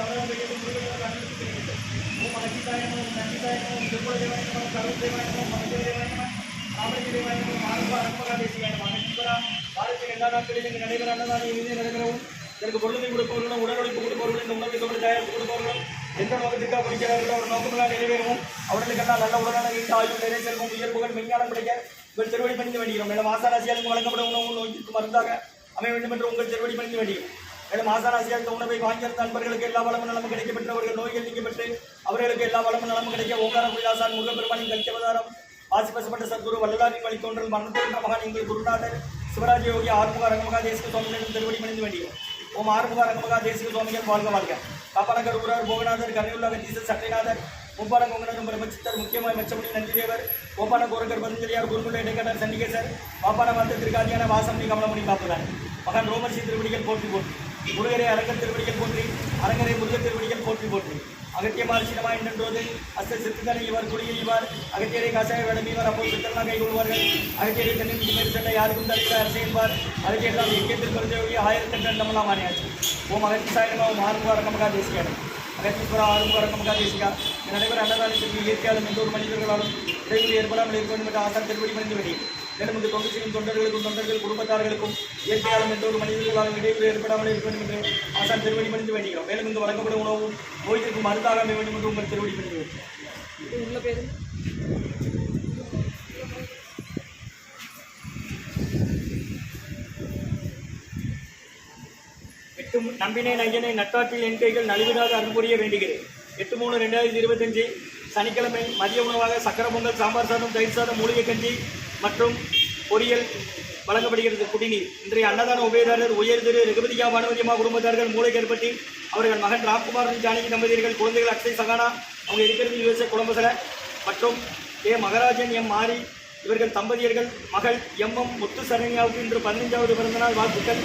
தமிழக முருகன் அனுப்பிச்சிருக்கிறது ஓம் அகிதாயனம் நந்திதாயனம் திருப்பதேவாயனம் கருத்தேவாயனம் மகதேவாயனம் ராமஜிதேவாயனம் எல்லா இங்கு நடைபெற அன்னதான இறுதி நடைபெறவும் இதற்கு பொருளை கொடுப்பவர்களும் உடலுழைப்பு கொடுப்பவர்களும் இந்த உணவுக்கு கொண்டு தயாரித்து கொடுப்பவர்களும் எந்த நோக்கத்திற்காக குடிக்கிறார்களோ அவர் நோக்கமெல்லாம் நிறைவேறவும் அவர்களுக்கெல்லாம் நல்ல உடலான நீண்ட ஆயுள் நிறை செல்வம் உயர்வுகள் மெஞ்ஞானம் கிடைக்க உங்கள் திருவடி பணிந்து வேண்டியும் மேலும் ஆசாராசியாருக்கு வழங்கப்படும் உணவு நோய்க்கு மருந்தாக அமைய வேண்டும் என்று உங்கள் திருவடி பணிந்து வேண்டியும் மேலும் ஆசாராசியாக உணவை வாங்கியிருந்த நண்பர்களுக்கு எல்லா வளமும் நலமும் கிடைக்க பெற்றவர்கள் நோய்கள் நீங்க பெற்று அவர்களுக்கு எல்லா வளமும் நலமும் கிடைக்க ஓங்கார குயிலாசான் முருகப்பெருமானின் கல்கவதாரம் ஆசிபசப்பட்ட சத்குரு வள்ளலாரின் வழித்தோன்றல் மரணத்தோன்ற மகான் எங்கள் குருநாதர் சிவராஜ யோகி ஆறுமுக அரங்கமகா தேசிக சுவாமிகளிடம் திருவடி மணிந்து வேண்டியும் ஓம் ஆறுமுக அரங்கமகா தேசிக சுவாமிகள் வாழ்க வாழ்க. காப்பாளகர் ஊரார் போகநாதர் கரையுள்ள வெத்தீசர் சட்டைநாதர் முப்பான கொங்கநாதன் பிரம்மச்சித்தர் முக்கியமாக மெச்சமுடி நந்திதேவர் கோபான கோரகர் பதஞ்சலியார் குருகுல இடைக்கடர் சண்டிகேசர் பாப்பான மந்த திருக்காதியான வாசமணி கமலமணி காப்புதான் மகன் ரோமர்சி திருவடிகள் போட்டி போட்டி முருகரை அரங்கர் திருவடிகள் போற்றி அரங்கரை முருகர் திருவடிகள் போற்றி போற்றி. அகத்திய மார்சினமா என்றோது அஸ்த சித்துதனை இவர் குடியில் இவர் அகத்தியரை காசாய வேடம் இவர் அப்போது பித்தலாம் கை கொள்வார்கள். அகத்தியரை தன்னின் மேல் சென்ற யாருக்கும் தலைவர் அரசு என்பார். அகத்தியெல்லாம் எக்கத்தில் குறைஞ்ச ஆயிரத்தி நம்மளாம் மாறியாச்சு ஓம் அகத்தி சாயனமா ஓம் ஆறுமுக அரங்கமகா தேசியாடும் அகத்தீஸ்வர ஆறுமுக அரங்கமகா தேசிகா. நடைபெற அன்னதானத்திற்கு இயற்கையாலும் எந்த ஒரு மனிதர்களாலும் இடைவெளி ஏற்படாமல் இருக்க வேண்டும் என்ற ஆசான் திருவடி மனித வேண்டி மேலும் இந்த தொண்டு செய்யும் தொண்டர்களுக்கும் தொண்டர்கள் குடும்பத்தார்களுக்கும் இயற்கையாலும் எந்த ஒரு மனிதர்களாலும் இடைவெளி ஏற்படாமல் இருக்க வேண்டும் என்று ஆசான் திருவடி பணிந்து வேண்டுகிறோம். மேலும் இந்த வழங்கப்படும் உணவும் நோய்த்திற்கு மருந்தாக அமைய வேண்டும் என்று உங்கள் திருவடி பணிந்து உள்ள எட்டு நம்பினை நையனை நட்டாற்றில் என் கைகள் நலிவிடாத அன்புரிய வேண்டுகிறேன். எட்டு மூணு ரெண்டாயிரத்தி இருபத்தஞ்சு சனிக்கிழமை மதிய உணவாக சக்கர பொங்கல் சாம்பார் சாதம் தயிர் சாதம் மூலிகை கஞ்சி மற்றும் பொறியியல் வழங்கப்படுகிறது. குடிநீர். இன்றைய அன்னதான உபயதாரர் உயர் திரு ரகுபதியா பானுமதியம்மா குடும்பத்தார்கள் மூளை கருப்பட்டி அவர்கள் மகன் ராம்குமார் ஜானகி தம்பதியர்கள் குழந்தைகள் அக்ஷய் சகானா அவங்க இருக்கிறது யுஎஸ்ஏ குழம்பசல மற்றும் ஏ மகராஜன் எம். மாரி இவர்கள் தம்பதியர்கள் மகள் எம்எம் முத்து சரண்யாவுக்கு இன்று பதினைஞ்சாவது பிறந்தநாள் வாழ்த்துக்கள்.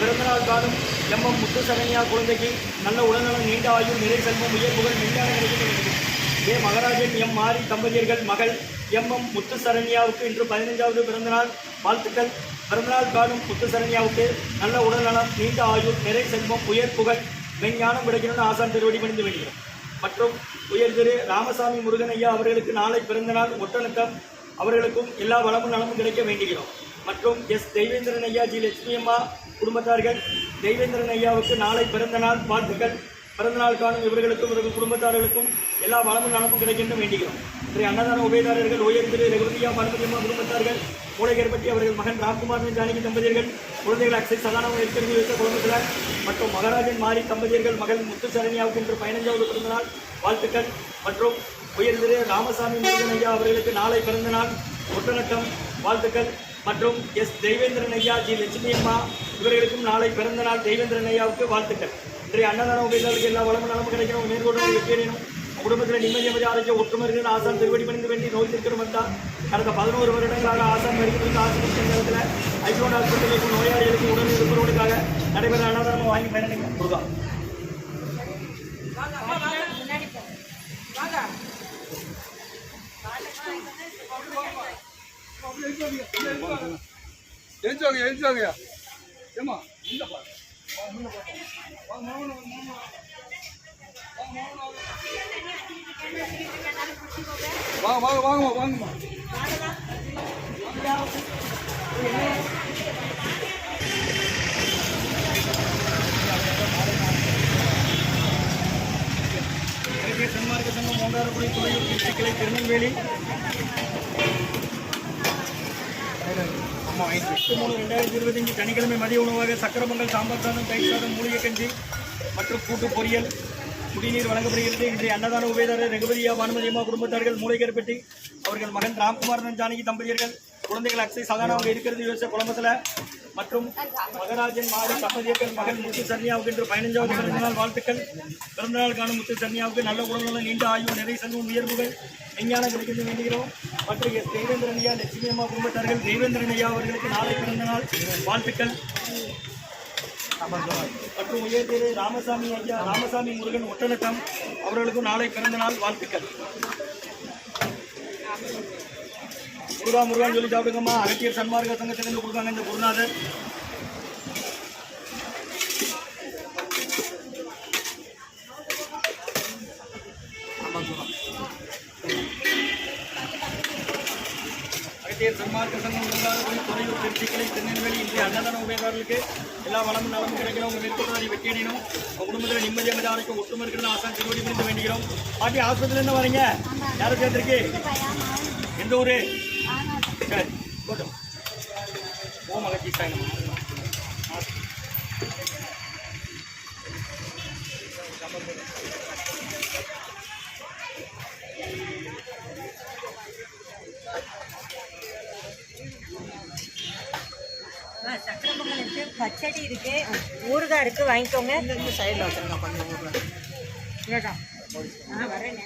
பிறந்தநாள் காணும் எம்எம் முத்து சரண்யா குழந்தைக்கு நல்ல உடல்நலம் நீண்ட ஆயுள் நிறை செல்வம் உயர்வுகள் மெஞ்ஞான கிடைக்க வேண்டும் ஏ மகராஜன் எம். மாரி தம்பதியர்கள் மகள் எம்எம் முத்து சரண்யாவுக்கு இன்று பதினைஞ்சாவது பிறந்தநாள். வாழ்த்துக்கள். பிறந்தநாள் காணும் முத்து சரண்யாவுக்கு நல்ல உடல்நலம் நீண்ட ஆயுள் நிறை செல்வம் உயர் புகழ் மெஞ்ஞானம் கிடைக்கணும்னு ஆசான் திருவடி பணிந்து வேண்டுகிறோம் மற்றும் உயர் திரு ராமசாமி முருகன் ஐயா அவர்களுக்கு நாளை பிறந்தநாள் ஒட்டணுக்கம் அவர்களுக்கும் எல்லா வளமும் நலமும் கிடைக்க வேண்டுகிறோம். மற்றும் எஸ் தெய்வேந்திரன் ஐயா ஜி லட்சுமி அம்மா குடும்பத்தார்கள் தெய்வேந்திரன் ஐயாவுக்கு நாளை பிறந்தநாள். வாழ்த்துக்கள். பிறந்தநாள் காணும் இவர்களுக்கும் இவர்கள் குடும்பத்தார்களுக்கும் எல்லா வளமும் நலமும் கிடைக்கின்ற வேண்டுகிறோம். இன்றைய அன்னதான உபயதாரர்கள் உயர் திரு ரகுபதியா பார்வதியம்மா குடும்பத்தார்கள் மூளைகர்பட்டி அவர்கள் மகன் ராம்குமார் ஜானகி தம்பதியர்கள் குழந்தைகள் அக்ஷய் சதானம் ஏற்கனவே வைத்த குடும்பத்தினர் மற்றும் மகாராஜன் மாரி தம்பதியர்கள் மகள் முத்துசரணியாவுக்கு இன்று பதினஞ்சாவது பிறந்தநாள் வாழ்த்துக்கள். மற்றும் உயர் திரு ராமசாமி முருகன் ஐயா அவர்களுக்கு நாளை பிறந்தநாள். ஒட்டுநட்டம் வாழ்த்துக்கள். மற்றும் எஸ் தெய்வேந்திரன் ஐயா ஜி லட்சுமி அம்மா இவர்களுக்கும் நாளை பிறந்தநாள் தெய்வேந்திரன் ஐயாவுக்கு வாழ்த்துக்கள். இன்றைய அன்னதான உபயோகங்களுக்கு எல்லா வளமும் நலமும் கிடைக்கணும். மேற்கொண்டு வெற்றியடையணும் குடும்பத்தில் நிம்மதி அமைதி ஆரோக்கிய ஒற்றுமர்கள் ஆசான் திருவடி பணிந்து வேண்டி நோய் திருக்கணும் வந்தால் கடந்த பதினோரு வருடங்களாக ஆசான் மருத்துவ ஆசிரியர் நேரத்தில் ஐசோன் ஹாஸ்பிட்டலுக்கு நோயாளிகளுக்கு உடல் இருப்பவர்களுக்காக நடைபெற அன்னதானம் வாங்கி பயணிங்க முருகா வாங்க. எழுச்சாங்க எழுச்சாங்க ஏமா இல்லப்பா. வாங்க வாங்க வாங்கம்மா வாங்கம்மா. இலக்கிய சன்மார்க்க சங்கம் மூன்றாறுபடி துறையூர் டிஸ்ட்ரிக்டில் திருநெல்வேலி எட்டு மூணு ரெண்டாயிரத்தி இருபத்தஞ்சு சனிக்கிழமை மதிய உணவாக சக்கரமங்கல் சாம்பார் சாதம் தயிர் சாதம் மூலிகை கஞ்சி மற்றும் கூட்டு பொரியல் குடிநீர் வழங்கப்படுகிறது. இன்றைய அன்னதான உபயதாரர் ரகுபதியா பானுமதியம்மா குடும்பத்தார்கள் மூளைகர்பட்டி அவர்கள் மகன் ராம்குமார் ஜானகி தம்பதியர்கள் குழந்தைகள் அக்ஷய் சகானா அவங்க இருக்கிறது யோசிச்ச குழம்பத்தில் மற்றும் மகராஜன் மாறி தம்பதியர்கள் மகன் முத்து சன்னியாவுக்கு இன்று பதினஞ்சாவது பிறந்தநாள் வாழ்த்துக்கள். பிறந்தநாள் காணும் முத்து சன்னியாவுக்கு நல்ல உடல்நலம் நீண்ட ஆய்வு நிறை செல்வம் உயர்வுகள் விஞ்ஞானம் கிடைக்கிறது வேண்டுகிறோம். மற்றும் எஸ். தேவேந்திரன் ஐயா லட்சுமி அம்மா குடும்பத்தார்கள் தேவேந்திரன் ஐயா அவர்களுக்கு நாளை பிறந்தநாள் வாழ்த்துக்கள். மற்றும் உயர் திரு ராமசாமி ஐயா ராமசாமி முருகன் ஒட்டநட்டம் அவர்களுக்கும் நாளை பிறந்தநாள் வாழ்த்துக்கள். முருகா முருகான்னு சொல்லி சாப்பிடுங்கம்மா. அகத்தியர் சன்மார்க்க சங்கத்திலிருந்து கொடுக்காங்க இந்த குருநாதர். அகத்தியர் சன்மார்க்க சங்கம் உருவாக துறையூர் திருச்சிக்கலை திருநெல்வேலி இன்றைய அன்னதான உபயோகாரர்களுக்கு எல்லா வளமும் நலமும் கிடைக்கணும் உங்கள் நிறுத்தத்தை வெற்றி அடையணும் குடும்பத்தில் நிம்மதி அமைதி ஆரோக்கியம் இருக்கிற ஆசான் திருவடி புரிந்து பாட்டி ஆஸ்பத்திரியிலேருந்து வரீங்க. யாரும் சேர்த்துருக்கு எந்த ஊர்? கிளறி போட்டோம் ஓமலை கீசாங்க சக்கரை பொங்கல் இருக்கு. பச்சடி இருக்கு. ஊறுகாய் இருக்கு. வாங்கிக்கோங்க. சைடில் வச்சுருங்க. கொஞ்சம் ஊறுகாய் வரேங்க.